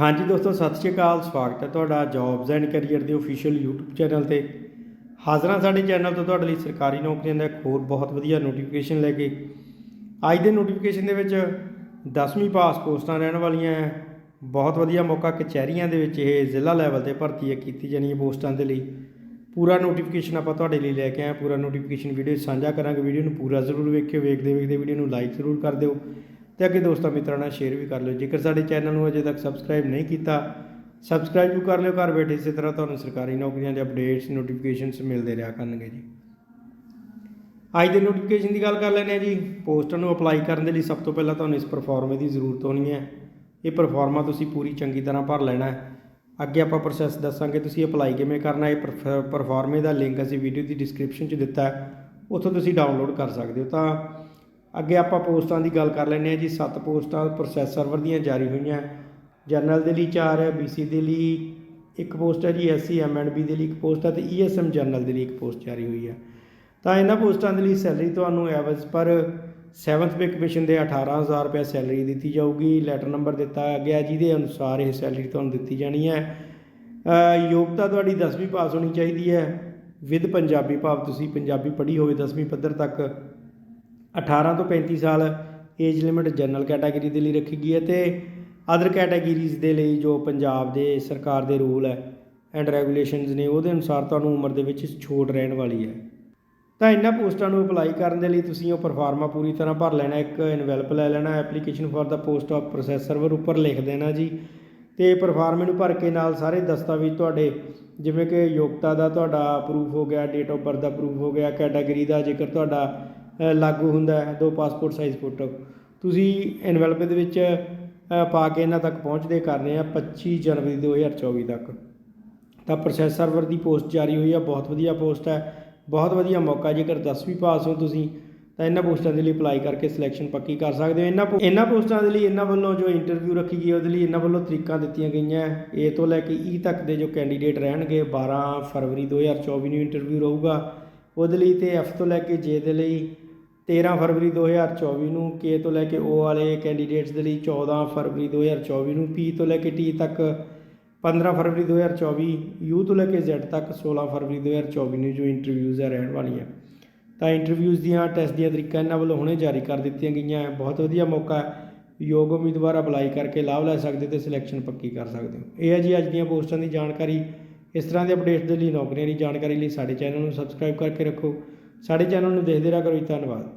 ਹਾਂਜੀ ਦੋਸਤੋ, ਸਤਿ ਸ਼੍ਰੀ ਅਕਾਲ, ਸਵਾਗਤ ਹੈ ਤੁਹਾਡਾ ਜੌਬਸ ਐਂਡ ਕੈਰੀਅਰ ਦੇ ਅਫੀਸ਼ੀਅਲ YouTube ਚੈਨਲ ਤੇ। ਹਾਜ਼ਰਾਂ ਸਾਡੇ ਚੈਨਲ ਤੋਂ, ਤੁਹਾਡੇ ਲਈ ਸਰਕਾਰੀ ਨੌਕਰੀਆਂ ਦਾ ਇੱਕ ਹੋਰ ਬਹੁਤ ਵਧੀਆ ਨੋਟੀਫਿਕੇਸ਼ਨ ਲੈ ਕੇ। ਅੱਜ ਦੇ ਨੋਟੀਫਿਕੇਸ਼ਨ ਦੇ ਵਿੱਚ 10ਵੀਂ ਪਾਸ ਪੋਸਟਾਂ ਰਹਿਣ ਵਾਲੀਆਂ ਹੈ। ਬਹੁਤ ਵਧੀਆ ਮੌਕਾ ਕਚਹਿਰੀਆਂ ਦੇ ਵਿੱਚ ਇਹ ਜ਼ਿਲ੍ਹਾ ਲੈਵਲ ਤੇ ਭਰਤੀ ਹੈ, ਕੀਤੀ ਜਾਣੀ ਹੈ ਪੋਸਟਾਂ ਦੇ ਲਈ। ਪੂਰਾ ਨੋਟੀਫਿਕੇਸ਼ਨ ਆਪਾਂ ਤੁਹਾਡੇ ਲਈ ਲੈ ਕੇ ਆਏ ਪੂਰਾ ਨੋਟੀਫਿਕੇਸ਼ਨ ਵੀਡੀਓ ਸਾਂਝਾ ਕਰਾਂਗੇ। ਵੀਡੀਓ ਨੂੰ ਪੂਰਾ ਜ਼ਰੂਰ ਵੇਖਿਓ ਵੇਖਦੇ ਵੇਖਦੇ ਵੀਡੀਓ ਨੂੰ ਲਾਈਕ ਜ਼ਰੂਰ ਕਰ ਦਿਓ। ਤੇ ਅੱਗੇ ਦੋਸਤਾਂ ਮਿੱਤਰਾਂ ਨਾਲ ਸ਼ੇਅਰ ਵੀ ਕਰ ਲਿਓ। ਜੇਕਰ ਸਾਡੇ ਚੈਨਲ ਨੂੰ ਅਜੇ ਤੱਕ ਸਬਸਕ੍ਰਾਈਬ ਨਹੀਂ ਕੀਤਾ ਸਬਸਕ੍ਰਾਈਬ ਵੀ ਕਰ ਲਿਓ, ਘਰ ਬੈਠੇ ਇਸੇ ਤਰ੍ਹਾਂ ਤੁਹਾਨੂੰ ਸਰਕਾਰੀ ਨੌਕਰੀਆਂ ਦੇ ਅਪਡੇਟਸ ਨੋਟੀਫਿਕੇਸ਼ਨਸ ਮਿਲਦੇ ਰਿਹਾ ਕਰਨਗੇ ਜੀ। ਅੱਜ ਦੇ ਨੋਟੀਫਿਕੇਸ਼ਨ ਦੀ ਗੱਲ ਕਰ ਲੈਂਦੇ ਹਾਂ ਜੀ। ਪੋਸਟਾਂ ਨੂੰ ਅਪਲਾਈ ਕਰਨ ਦੇ ਲਈ ਸਭ ਤੋਂ ਪਹਿਲਾਂ ਤੁਹਾਨੂੰ ਇਸ ਪਰਫਾਰਮੇ ਦੀ ਜ਼ਰੂਰਤ ਹੋਣੀ ਹੈ। ਇਹ ਪਰਫਾਰਮਾ ਤੁਸੀਂ ਪੂਰੀ ਚੰਗੀ ਤਰ੍ਹਾਂ ਭਰ ਲੈਣਾ ਹੈ। ਅੱਗੇ ਆਪਾਂ ਪ੍ਰੋਸੈਸ ਦੱਸਾਂਗੇ ਤੁਸੀਂ ਅਪਲਾਈ ਕਿਵੇਂ ਕਰਨਾ ਹੈ। ਇਹ ਪਰਫਾਰਮੇ ਦਾ ਲਿੰਕ ਅਸੀਂ ਵੀਡੀਓ ਦੀ ਡਿਸਕ੍ਰਿਪਸ਼ਨ 'ਚ ਦਿੱਤਾ ਹੈ। ਉੱਥੋਂ ਤੁਸੀਂ ਡਾਊਨਲੋਡ ਕਰ ਸਕਦੇ ਹੋ। ਤਾਂ ਅੱਗੇ ਆਪਾਂ ਪੋਸਟਾਂ ਦੀ ਗੱਲ ਕਰ ਲੈਂਦੇ ਹਾਂ ਜੀ, ਸੱਤ ਪੋਸਟਾਂ ਪ੍ਰੋਸੈਸ ਸਰਵਰ ਦੀਆਂ ਜਾਰੀ ਹੋਈਆਂ। ਜਨਰਲ ਦੇ ਲਈ ਚਾਰ ਹੈ ਬੀਸੀ ਦੇ ਲਈ ਇੱਕ ਪੋਸਟ ਹੈ ਜੀ ਐਸਸੀ ਐਮਐਨਬੀ ਦੇ ਲਈ ਇੱਕ ਪੋਸਟ ਹੈ ਤੇ ਈਐਸਐਮ ਜਨਰਲ ਦੇ ਲਈ ਇੱਕ ਪੋਸਟ ਜਾਰੀ ਹੋਈ ਹੈ। ਤਾਂ ਇਹਨਾਂ ਪੋਸਟਾਂ ਦੇ ਲਈ ਸੈਲਰੀ ਤੁਹਾਨੂੰ ਐਵਰੇਜ ਪਰ 7th ਪੇ ਕਮਿਸ਼ਨ ਦੇ 18000 ਰੁਪਏ ਸੈਲਰੀ ਦਿੱਤੀ ਜਾਊਗੀ। ਲੈਟਰ ਨੰਬਰ ਦਿੱਤਾ ਗਿਆ ਜਿਹਦੇ ਅਨੁਸਾਰ ਇਹ ਸੈਲਰੀ ਤੁਹਾਨੂੰ ਦਿੱਤੀ ਜਾਣੀ ਹੈ। ਯੋਗਤਾ ਤੁਹਾਡੀ 10ਵੀਂ ਪਾਸ ਹੋਣੀ ਚਾਹੀਦੀ ਹੈ। ਵਿਦ ਪੰਜਾਬੀ ਭਾਵ ਤੁਸੀਂ ਪੰਜਾਬੀ ਪੜ੍ਹੀ ਹੋਵੇ 10ਵੀਂ ਪੱਧਰ ਤੱਕ 18 ਤੋਂ 35 ਸਾਲ ਏਜ ਲਿਮਿਟ ਜਨਰਲ ਕੈਟਾਗਰੀ ਦੇ ਲਈ ਰੱਖੀ ਗਈ ਹੈ ਤੇ ਅਦਰ ਕੈਟਾਗਰੀਜ਼ ਦੇ ਲਈ ਜੋ ਪੰਜਾਬ ਦੇ ਸਰਕਾਰ ਦੇ ਰੂਲ ਹੈ ਐਂਡ ਰੈਗੂਲੇਸ਼ਨਸ ਨੇ ਉਹਦੇ ਅਨੁਸਾਰ ਤੁਹਾਨੂੰ ਉਮਰ ਦੇ ਵਿੱਚ ਛੋਟ ਰਹਿਣ ਵਾਲੀ ਹੈ। ਤਾਂ ਇਹਨਾਂ ਪੋਸਟਾਂ ਨੂੰ ਅਪਲਾਈ ਕਰਨ ਦੇ ਲਈ ਤੁਸੀਂ ਉਹ ਪਰਫਾਰਮਾ ਪੂਰੀ ਤਰ੍ਹਾਂ ਭਰ ਲੈਣਾ, ਇੱਕ ਇਨਵੈਲਪ ਲੈ ਲੈਣਾ ਐਪਲੀਕੇਸ਼ਨ ਫॉर ਦਾ ਪੋਸਟ ਆਫ ਪ੍ਰੋਸੈਸ ਸਰਵਰ ਉੱਪਰ ਲਿਖ ਦੇਣਾ ਜੀ। ਤੇ ਪਰਫਾਰਮੇ ਨੂੰ ਭਰ ਕੇ ਨਾਲ ਸਾਰੇ ਦਸਤਾਵੇਜ਼ ਤੁਹਾਡੇ, ਜਿਵੇਂ ਕਿ ਯੋਗਤਾ ਦਾ ਤੁਹਾਡਾ ਪ੍ਰੂਫ ਹੋ ਗਿਆ ਡੇਟ ਆਫ ਬਰਥ ਦਾ ਪ੍ਰੂਫ ਹੋ ਗਿਆ ਕੈਟਾਗਰੀ ਦਾ, ਜੇਕਰ ਤੁਹਾਡਾ ਲਾਗੂ ਹੁੰਦਾ ਹੈ, ਦੋ ਪਾਸਪੋਰਟ ਸਾਈਜ਼ ਫੋਟੋ ਤੁਸੀਂ ਇਨਵੈਲਪ ਦੇ ਵਿੱਚ ਪਾ ਕੇ ਇਹਨਾਂ ਤੱਕ ਪਹੁੰਚਦੇ ਕਰ ਰਹੇ ਆ 25 ਜਨਵਰੀ 2024 ਤੱਕ। ਤਾਂ ਪ੍ਰੋਸੈਸ ਸਰਵਰ ਦੀ ਪੋਸਟ ਜਾਰੀ ਹੋਈ ਆ, ਬਹੁਤ ਵਧੀਆ ਪੋਸਟ ਹੈ। ਬਹੁਤ ਵਧੀਆ ਮੌਕਾ, ਜੇਕਰ 10ਵੀਂ ਪਾਸ ਹੋ ਤੁਸੀਂ, ਤਾਂ ਇਹਨਾਂ ਪੋਸਟਾਂ ਦੇ ਲਈ ਅਪਲਾਈ ਕਰਕੇ ਸਿਲੈਕਸ਼ਨ ਪੱਕੀ ਕਰ ਸਕਦੇ ਹੋ। ਇਹਨਾਂ ਪੋ- ਇਹਨਾਂ ਪੋਸਟਾਂ ਦੇ ਲਈ, ਇਹਨਾਂ ਵੱਲੋਂ ਜੋ ਇੰਟਰਵਿਊ ਰੱਖੀ ਗਈ, ਉਹਦੇ ਲਈ ਇਹਨਾਂ ਵੱਲੋਂ ਤਰੀਕਾਂ ਦਿੱਤੀਆਂ ਗਈਆਂ। ਏ ਤੋਂ ਲੈ ਕੇ ਈ ਤੱਕ ਦੇ ਜੋ ਕੈਂਡੀਡੇਟ ਰਹਿਣਗੇ 12 ਫਰਵਰੀ 2024 ਨੂੰ ਇੰਟਰਵਿਊ ਰਹੂਗਾ। ਉਹਦੇ ਲਈ ਤੇ ਐਫ ਤੋਂ ਲੈ ਕੇ ਜੇ ਦੇ ਲਈ 13 ਫਰਵਰੀ 2024 ਨੂੰ ਕੇ ਤੋਂ ਲੈ ਕੇ ਓ ਵਾਲੇ ਕੈਂਡੀਡੇਟਸ ਦੇ ਲਈ 14 ਫਰਵਰੀ 2024 ਨੂੰ ਪੀ ਤੋਂ ਲੈ ਕੇ ਟੀ ਤੱਕ 15 ਫਰਵਰੀ 2024 ਯੂ ਤੋਂ ਲੈ ਕੇ ਜ਼ੈਡ ਤੱਕ 16 ਫਰਵਰੀ 2024 ਨੂੰ ਜੋ ਇੰਟਰਵਿਊਜ਼ ਆ ਰਹਿਣ ਵਾਲੀਆਂ। ਤਾਂ ਇੰਟਰਵਿਊਜ਼ ਦੀਆਂ ਟੈਸਟ ਦੀਆਂ ਤਰੀਕਾਂ ਇਹਨਾਂ ਵੱਲੋਂ ਹੁਣੇ ਜਾਰੀ ਕਰ ਦਿੱਤੀਆਂ ਗਈਆਂ। ਹੈ ਬਹੁਤ ਵਧੀਆ ਮੌਕਾ ਹੈ। ਯੋਗ ਉਮੀਦਵਾਰ ਅਪਲਾਈ ਕਰਕੇ ਲਾਭ ਲੈ ਸਕਦੇ ਤੇ ਸਿਲੈਕਸ਼ਨ ਪੱਕੀ ਕਰ ਸਕਦੇ ਹੋ। ਇਹ ਹੈ ਜੀ ਅੱਜ ਦੀਆਂ ਪੋਸਟਾਂ ਦੀ ਜਾਣਕਾਰੀ। ਇਸ ਤਰ੍ਹਾਂ ਦੇ ਅਪਡੇਟਸ ਦੇ ਲਈ ਨੌਕਰੀਆਂ ਦੀ ਜਾਣਕਾਰੀ ਲਈ ਸਾਡੇ ਚੈਨਲ ਨੂੰ ਸਬਸਕ੍ਰਾਈਬ ਕਰਕੇ ਰੱਖੋ। ਸਾਡੇ ਚੈਨਲ ਨੂੰ ਦੇਖਦੇ ਰਿਹਾ ਕਰੋ ਜੀ। ਧੰਨਵਾਦ।